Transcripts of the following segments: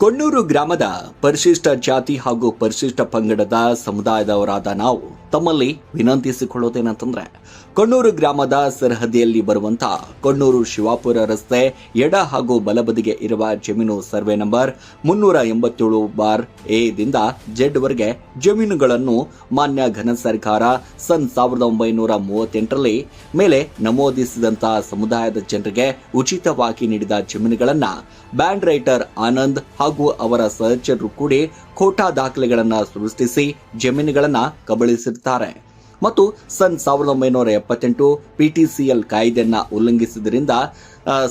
ಕೊಣ್ಣೂರು ಗ್ರಾಮದ ಪರಿಶಿಷ್ಟ ಜಾತಿ ಹಾಗೂ ಪರಿಶಿಷ್ಟ ಪಂಗಡದ ಸಮುದಾಯದವರಾದ ನಾವು ತಮ್ಮಲ್ಲಿ ವಿನಂತಿಸಿಕೊಳ್ಳೋದೇನಂತಂದ್ರೆ ಕೊಣ್ಣೂರು ಗ್ರಾಮದ ಸರಹದಿಯಲ್ಲಿ ಬರುವಂತ ಕೊಣ್ಣೂರು ಶಿವಾಪುರ ರಸ್ತೆ ಎಡ ಹಾಗೂ ಬಲಬದಿಗೆ ಇರುವ ಜಮೀನು ಸರ್ವೆ ನಂಬರ್ ಮುನ್ನೂರ ಎಂಬತ್ತೇಳು ಬಾರ್ ಎ ದಿಂದ ಜೆಡ್ ವರೆಗೆ ಜಮೀನುಗಳನ್ನು ಮಾನ್ಯ ಘನ ಸರ್ಕಾರ ಸನ್ ಸಾವಿರದ ಒಂಬೈನೂರ ಮೂವತ್ತೆಂಟರಲ್ಲಿ ಮೇಲೆ ನಮೂದಿಸಿದಂತಹ ಸಮುದಾಯದ ಜನರಿಗೆ ಉಚಿತವಾಗಿ ನೀಡಿದ ಜಮೀನುಗಳನ್ನು ಬ್ಯಾಂಡ್ ರೈಟರ್ ಆನಂದ್ ಹಾಗೂ ಅವರ ಸಹಚರರು ಕೂಡ ಖೋಟಾ ದಾಖಲೆಗಳನ್ನು ಸೃಷ್ಟಿಸಿ ಜಮೀನುಗಳನ್ನು ಕಬಳಿಸಿರ್ತಾರೆ. ಮತ್ತು ಸನ್ ಸಾವಿರದ ಒಂಬೈನೂರ ಎಪ್ಪತ್ತೆಂಟು ಪಿಟಿಸಿಎಲ್ ಕಾಯ್ದೆಯನ್ನು ಉಲ್ಲಂಘಿಸಿದ್ರಿಂದ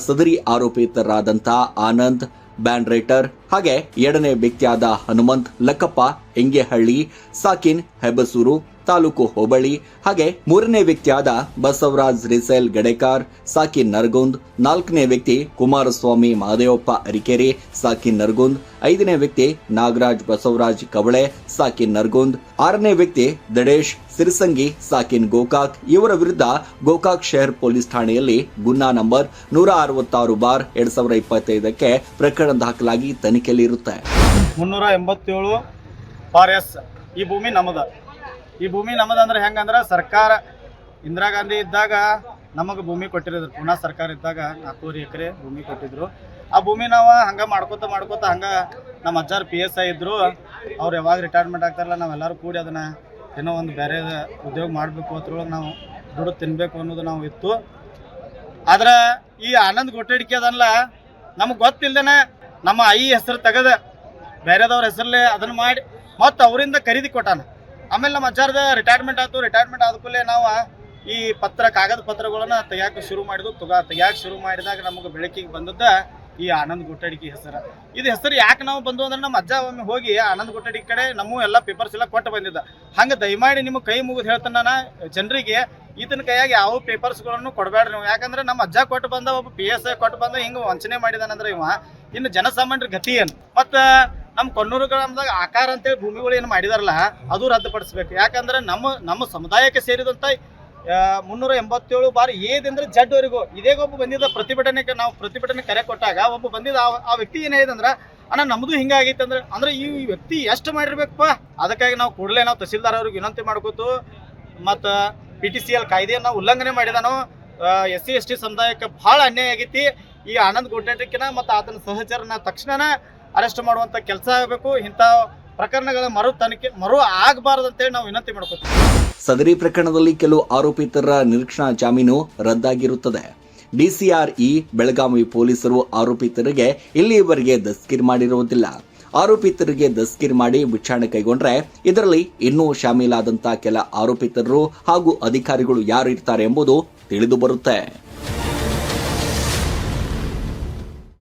ಸದರಿ ಆರೋಪಿತರಾದಂತಹ ಆನಂದ್, ಬ್ಯಾಂಡ್ರೇಟರ್ ಹಾಗೆ ಎರಡನೇ ವ್ಯಕ್ತಿಯಾದ ಹನುಮಂತ್, ಲಕ್ಕಪ್ಪ, ಹೆಂಗೆಹಳ್ಳಿ, ಸಾಕಿನ್ ಹೆಬಸೂರು ತಾಲೂಕು ಹೋಬಳಿ, ಹಾಗೆ ಮೂರನೇ ವ್ಯಕ್ತಿಯಾದ ಬಸವರಾಜ್ ರಿಸೇಲ್ ಗಡೇಕಾರ್ ಸಾಕಿ ನರಗುಂದ್, ನಾಲ್ಕನೇ ವ್ಯಕ್ತಿ ಕುಮಾರಸ್ವಾಮಿ ಮಹದೇವಪ್ಪ ಅರಿಕೇರಿ ಸಾಕಿ ನರಗುಂದ್, ಐದನೇ ವ್ಯಕ್ತಿ ನಾಗರಾಜ್ ಬಸವರಾಜ್ ಕವಳೆ, ಸಾಕಿನ್ ನರಗುಂದ್, ಆರನೇ ವ್ಯಕ್ತಿ ದಡೇಶ್, ಸಿರಿಸಂಗಿ, ಸಾಕಿನ್ ಗೋಕಾಕ್, ಇವರ ವಿರುದ್ಧ ಗೋಕಾಕ್ ಶಹರ್ ಪೊಲೀಸ್ ಠಾಣೆಯಲ್ಲಿ ಗುನ್ನಾ ನಂಬರ್ ನೂರ ಅರವತ್ತಾರು ಬಾರ್ ಎರಡ್ ಸಾವಿರದ ಇಪ್ಪತ್ತೈದಕ್ಕೆ ಪ್ರಕರಣ ದಾಖಲಾಗಿ ತನಿಖೆಯಲ್ಲಿ ಇರುತ್ತೆ ಮುನ್ನೂರ ಎಂಬತ್ತೇಳು ಬಾರ್ ಎಸ್ ಈ ಭೂಮಿ ನಮ್ಮದ. ಈ ಭೂಮಿ ನಮ್ಮದಂದ್ರೆ ಹೆಂಗಂದ್ರೆ ಸರ್ಕಾರ ಇಂದಿರಾ ಗಾಂಧಿ ಇದ್ದಾಗ ನಮಗೆ ಭೂಮಿ ಕೊಟ್ಟಿರೋದು. ಪುನಃ ಸರ್ಕಾರ ಇದ್ದಾಗ ನಾಲ್ಕೂವರೆ ಎಕರೆ ಭೂಮಿ ಕೊಟ್ಟಿದ್ರು. ಆ ಭೂಮಿ ನಾವು ಹಂಗೆ ಮಾಡ್ಕೋತ ಮಾಡ್ಕೋತ ಹಂಗೆ ನಮ್ಮ ಅಜ್ಜಾರು ಪಿ ಎಸ್ ಐ ಇದ್ದರು ಅವ್ರು ಯಾವಾಗ ರಿಟೈರ್ಮೆಂಟ್ ಆಗ್ತಾರಲ್ಲ, ನಾವೆಲ್ಲರೂ ಕೂಡಿ ಅದನ್ನು ಏನೋ ಒಂದು ಬೇರೆ ಉದ್ಯೋಗ ಮಾಡಬೇಕು, ಅದ್ರೊಳಗೆ ನಾವು ದುಡ್ಡು ತಿನ್ನಬೇಕು ಅನ್ನೋದು ನಾವು ಇತ್ತು. ಆದ್ರೆ ಈ ಆನಂದ್ ಗೊಟ್ಟಡಿಕೆ ಅದಲ್ಲ ನಮಗೆ ಗೊತ್ತಿಲ್ಲದೇನೆ ನಮ್ಮ ಐ ಹೆಸರು ತೆಗೆದ. ಬೇರೆದವ್ರ ಹೆಸರಲ್ಲೇ ಅದನ್ನು ಮಾಡಿ ಮತ್ತು ಅವರಿಂದ ಖರೀದಿ ಕೊಟ್ಟಾನ. ಆಮೇಲೆ ನಮ್ಮ ಅಜ್ಜಾರ್ದ ರಿಟೈರ್ಮೆಂಟ್ ಆಯ್ತು. ರಿಟೈರ್ಮೆಂಟ್ ಆದ ಕೂಡಲೇ ನಾವು ಈ ಪತ್ರ, ಕಾಗದ ಪತ್ರಗಳನ್ನ ತೆಗಿಯಾಕೆ ಶುರು ಮಾಡಿದ್ವು. ತುಗ, ತೆಗಿಯಾಕೆ ಶುರು ಮಾಡಿದಾಗ ನಮಗೆ ಬೆಳಕಿಗೆ ಬಂದದ್ದ ಈ ಆನಂದ್ ಗುಟ್ಟಡಿಕೆ ಹೆಸರು. ಇದು ಹೆಸರು ಯಾಕೆ ನಾವು ಬಂದು ಅಂದ್ರೆ ನಮ್ಮ ಅಜ್ಜ ಒಮ್ಮೆ ಹೋಗಿ ಆನಂದ್ ಗುಟ್ಟಡಿ ಕಡೆ ನಮ್ಮ ಎಲ್ಲ ಪೇಪರ್ಸ್ ಎಲ್ಲ ಕೊಟ್ಟು ಬಂದಿದ್ದ. ಹಂಗೆ ದಯಮಾಡಿ ನಿಮ್ಮ ಕೈ ಮುಗಿದು ಹೇಳ್ತಾನ ನಾನು ಜನರಿಗೆ, ಈತನ ಕೈಯಾಗಿ ಯಾವ ಪೇಪರ್ಸ್ಗಳನ್ನು ಕೊಡಬೇಡ್ರಿ ನೀವು. ಯಾಕಂದ್ರೆ ನಮ್ಮ ಅಜ್ಜ ಕೊಟ್ಟು ಬಂದ, ಒಬ್ಬ ಪಿ ಎಸ್ ಐ ಕೊಟ್ಟು ಬಂದ, ಹಿಂಗೆ ವಂಚನೆ ಮಾಡಿದಾನಂದ್ರೆ ಇವ. ಇನ್ನು ಜನಸಾಮಾನ್ಯರ ಗತಿ ಏನು? ಮತ್ತು ನಮ್ಮ ಕೊಣ್ಣೂರು ಗ್ರಾಮದಾಗ ಆಕಾರ ಅಂತೇಳಿ ಭೂಮಿಗಳು ಏನು ಮಾಡಿದಾರಲ್ಲ, ಅದು ರದ್ದುಪಡಿಸ್ಬೇಕು. ಯಾಕಂದ್ರೆ ನಮ್ಮ ನಮ್ಮ ಸಮುದಾಯಕ್ಕೆ ಸೇರಿದಂಥ ಮುನ್ನೂರ ಎಂಬತ್ತೇಳು ಬಾರಿ ಏದಂದ್ರೆ ಜಡ್ವರೆಗೂ, ಇದೇ ಒಬ್ಬ ಬಂದಿದ್ದ ಪ್ರತಿಭಟನೆಗೆ ನಾವು ಪ್ರತಿಭಟನೆ ಕರೆ ಕೊಟ್ಟಾಗ ಒಬ್ಬ ಬಂದಿದ್ದ ಆ- ವ್ಯಕ್ತಿ ಏನು ಅಣ್ಣ, ನಮ್ದು ಹಿಂಗಾಗೈತೆ ಅಂದ್ರೆ ಅಂದ್ರೆ ಈ ವ್ಯಕ್ತಿ ಎಷ್ಟು ಮಾಡಿರ್ಬೇಕಪ್ಪ? ಅದಕ್ಕಾಗಿ ನಾವು ಕೂಡಲೇ ನಾವು ತಹಸೀಲ್ದಾರ್ ಅವ್ರಿಗೆ ವಿನಂತಿ ಮಾಡ್ಕೋತು, ಮತ್ತು ಪಿ ಟಿ ಸಿ ಎಲ್ ಕಾಯ್ದೆಯನ್ನು ಉಲ್ಲಂಘನೆ ಮಾಡಿದಾನು. ಎಸ್ ಸಿ, ಎಸ್ ಟಿ ಸಮುದಾಯಕ್ಕೆ ಭಾಳ ಅನ್ಯಾಯ ಆಗೈತಿ. ಈ ಆನಂದ್ ಗುಡ್ಡಕ್ಕಿನ ಮತ್ತು ಆತನ ಸಹಚರನ ತಕ್ಷಣ ಅರೆಸ್ಟ್ ಮಾಡುವಂಥ ಕೆಲಸ ಆಗಬೇಕು, ಇಂಥ ಪ್ರಕರಣಗಳ ಮರು ತನಿಖೆ, ಮರು ಆಗಬಾರದು ಅಂತೇಳಿ ನಾವು ವಿನಂತಿ ಮಾಡ್ಕೋತೀವಿ. ಸದರಿ ಪ್ರಕರಣದಲ್ಲಿ ಕೆಲವು ಆರೋಪಿತರ ನಿರೀಕ್ಷಣಾ ಜಾಮೀನು ರದ್ದಾಗಿರುತ್ತದೆ. ಡಿಸಿಆರ್ಇ, ಬೆಳಗಾವಿ ಪೊಲೀಸರು ಆರೋಪಿತರಿಗೆ ಇಲ್ಲಿಯವರೆಗೆ ದಸ್ಕಿರ್ ಮಾಡಿರುವುದಿಲ್ಲ. ಆರೋಪಿತರಿಗೆ ದಸ್ಕಿರ್ ಮಾಡಿ ವಿಚಾರಣೆ ಕೈಗೊಂಡ್ರೆ ಇದರಲ್ಲಿ ಇನ್ನೂ ಶಾಮೀಲಾದಂತಹ ಕೆಲ ಆರೋಪಿತರು ಹಾಗೂ ಅಧಿಕಾರಿಗಳು ಯಾರು ಇರ್ತಾರೆ ಎಂಬುದು ತಿಳಿದು ಬರುತ್ತೆ.